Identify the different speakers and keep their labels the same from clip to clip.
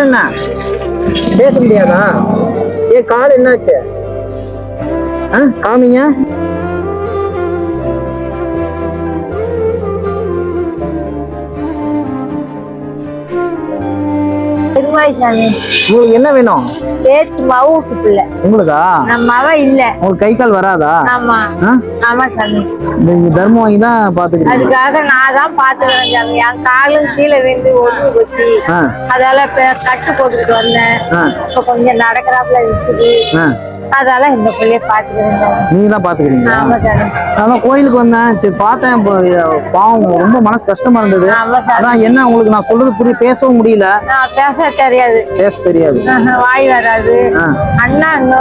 Speaker 1: என்ன? பேச முடியாதா? ஏன் கால் என்னாச்சு? ஆ காமிங்க.
Speaker 2: திருமாய்சாமி
Speaker 1: உங்களுக்கு என்ன வேணும்?
Speaker 2: பேச்சு மவுக்கு பிள்ளை
Speaker 1: உங்களுக்கா?
Speaker 2: நம்ம மவ இல்ல.
Speaker 1: உங்களுக்கு கை கால் வராதா?
Speaker 2: ஆமா. ஆமா சாமி.
Speaker 1: நீங்க தர்மம் வாங்கி தான் பாத்துக்கிறீங்க
Speaker 2: அதுக்காக நான் தான் பாத்துக்கிறேன் சாமி. என் காலும் கீழே விழுந்து ஒன்று போச்சு. அதால கட்டு போட்டுக்கிட்டு வந்தேன். இப்ப கொஞ்சம் நடக்கிறாப்புல இருக்குது. அதால இந்த பிள்ளைய பாத்துக்கிறேன்.
Speaker 1: நீங்க தான்
Speaker 2: சாமி.
Speaker 1: அதான் கோயிலுக்கு வந்தேன். சரி பார்த்தேன். பாவம் ரொம்ப மனசு கஷ்டமா இருந்தது. அதான் என்ன உங்களுக்கு நான் சொல்றது புரிய பேசவும் முடியல.
Speaker 2: நான் பேச தெரியாது.
Speaker 1: பேச தெரியாது.
Speaker 2: வாய் வராது.
Speaker 1: ஆ.
Speaker 2: அண்ணாங்க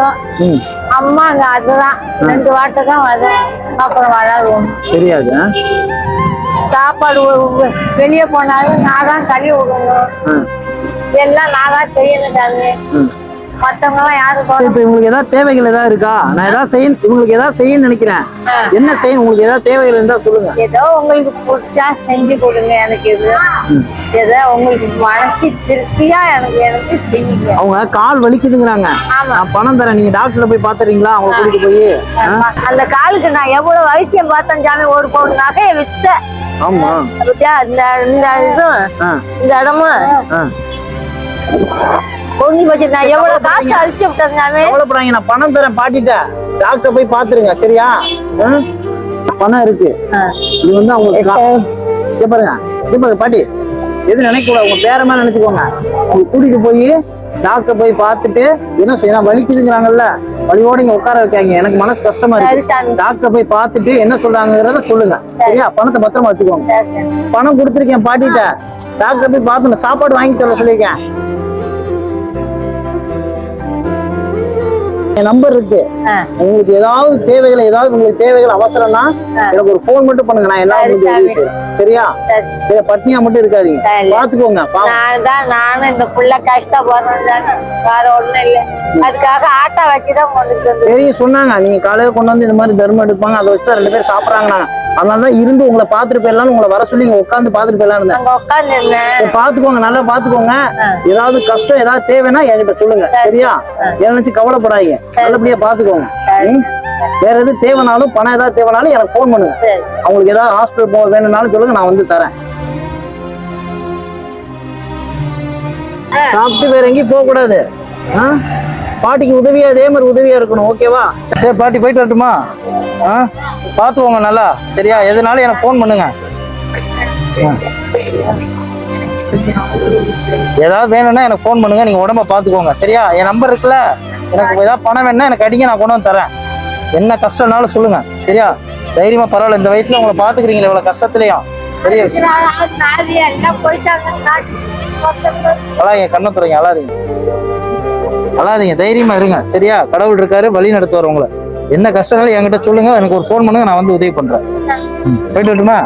Speaker 1: ம்.
Speaker 2: அம்மாங்க அதுதான். ரெண்டு வாட்டை தான் வரேன் அப்புறம் வராது.
Speaker 1: தெரியாது?
Speaker 2: சாப்பாடு வெளியே போனாலும் நான் தான் கழுவி விடணும். எல்லாம் நான் தான் செய்யணும் சாமி
Speaker 1: ம்
Speaker 2: மத்தவங்க எல்லாம் யாரும்
Speaker 1: இப்ப உங்களுக்கு ஏதாவது தேவைகள் ஏதாவது இருக்கா? நான் ஏதாவது செய்ய உங்களுக்கு ஏதாவது செய்யணும்னு நினைக்கிறேன். என்ன செய்யணும்? உங்களுக்கு ஏதாவது தேவைகள் இருந்தா சொல்லுங்க.
Speaker 2: ஏதோ உங்களுக்கு பிடிச்சா செஞ்சு கொடுங்க எனக்கு இது. ஏதோ உங்களுக்கு மனசு திருப்தியா எனக்கு எனக்கு செய்யுங்க.
Speaker 1: அவங்க கால் வலிக்குதுங்கிறாங்க. நான் பணம் தரேன் நீங்க டாக்டர்ல போய் பாத்துறீங்களா? அவங்க கூட்டிட்டு போய்.
Speaker 2: அந்த காலுக்கு நான் எவ்வளவு வைத்தியம் பார்த்தேன் சாமி ஒரு பவுன் நகையை வித்தேன்
Speaker 1: ஆமா.
Speaker 2: இந்த இந்த இதுவும் இந்த இடமும்.
Speaker 1: ஆ.
Speaker 2: பொங்கி எவ்வளவு காசு அழிச்சு
Speaker 1: கவலைப்படாங்க நான்? பணம் தரேன் பாட்டிட்ட டாக்டர் போய் பாத்துருங்க சரியா? பணம் இருக்கு. இது வந்து பாருங்க பாருங்க பாட்டி. எது நினைக்க கூடாது உங்க பேர மாதிரி நினைச்சுக்கோங்க. அவங்க கூட்டிட்டு போய் டாக்டர் போய் பார்த்துட்டு என்ன செய்யணும்? வலிக்குதுங்கிறாங்கல்ல வலியோட இங்க உட்கார வைக்காங்க எனக்கு மனசு கஷ்டமா இருக்கு. டாக்டர் போய் பார்த்துட்டு என்ன சொல்றாங்கிறத சொல்லுங்க. சரியா? பணத்தை பத்திரமா வச்சுக்கோங்க. பணம் கொடுத்துருக்கேன் பாட்டிட்ட டாக்டர் போய் பார்த்து சாப்பாடு வாங்கி தர சொல்லியிருக்கேன். என் நம்பர் இருக்கு. உங்களுக்கு ஏதாவது தேவைகள் ஏதாவது உங்களுக்கு தேவைகள் அவசரம்னா எனக்கு ஒரு ஃபோன் மட்டும் பண்ணுங்க. நான் எல்லாம் உங்களுக்கு உதவி
Speaker 2: சரி.
Speaker 1: செய்றேன். சரியா?
Speaker 2: சரி.
Speaker 1: பட்னியா மட்டும் இருக்காதீங்க. பாத்துக்கோங்க
Speaker 2: நானும் இந்த புள்ள கஷ்டப்படுறேன். வேற ஒண்ணும் இல்ல. அதுக்காக ஆட்டோ வச்சுதான்
Speaker 1: தெரியும் சொன்னாங்க. நீங்க காலையில கொண்டு வந்து இந்த மாதிரி தர்மம் எடுப்பாங்க. அதை வச்சு ரெண்டு பேரும் சாப்பிடுறாங்க அதனால தான் இருந்து உங்களை பாத்துட்டு போயிடலாம்னு உங்களை வர சொல்லி இங்க உட்காந்து பாத்துட்டு போயிடலாம் இருந்தேன். பாத்துக்கோங்க நல்லா பாத்துக்கோங்க ஏதாவது கஷ்டம் ஏதாவது தேவைன்னா என்கிட்ட சொல்லுங்க. சரியா? என்ன நினைச்சு கவலைப்படாதீங்க. நல்லபடியா பாத்துக்கோங்க ம்? வேற எது தேவைனாலும் பணம் ஏதாவது தேவைனாலும் எனக்கு ஃபோன் பண்ணுங்க. அவங்களுக்கு ஏதாவது ஹாஸ்பிட்டல் போக வேணும்னாலும் சொல்லுங்க நான் வந்து தரேன். சாப்பிட்டு வேற எங்கேயும் போக கூடாது ஆ? பாட்டிக்கு உதவியா இதே மாதிரி உதவியா இருக்கணும் ஓகேவா சரி பாட்டி போயிட்டு வரட்டுமா? ஆ? பார்த்துக்கோங்க நல்லா சரியா? எதுனாலும் எனக்கு ஃபோன் பண்ணுங்க. ஏதாவது வேணும்னா எனக்கு ஃபோன் பண்ணுங்க நீங்க உடம்ப பார்த்துக்கோங்க சரியா? என் நம்பர் இருக்குல்ல எனக்கு ஏதாவது பணம் வேணும்னா எனக்கு அடிங்க நான் கொண்டு வந்து தரேன். என்ன கஷ்டம்னாலும் சொல்லுங்க சரியா? தைரியமா பரவாயில்ல இந்த வயசுல உங்களை பாத்துக்கிறீங்களே இவ்வளவு கஷ்டத்துலயும். பெரிய விஷயம். அழாதீங்க கண்ணை துறைங்க அழாதீங்க. அழாதீங்க தைரியமா இருங்க. சரியா? கடவுள் இருக்காரு வழி நடத்துவார் உங்களை. என்ன கஷ்டங்களும் என்கிட்ட சொல்லுங்க. எனக்கு ஒரு ஃபோன் பண்ணுங்க நான் வந்து உதவி பண்றேன். போயிட்டு வரட்டுமா?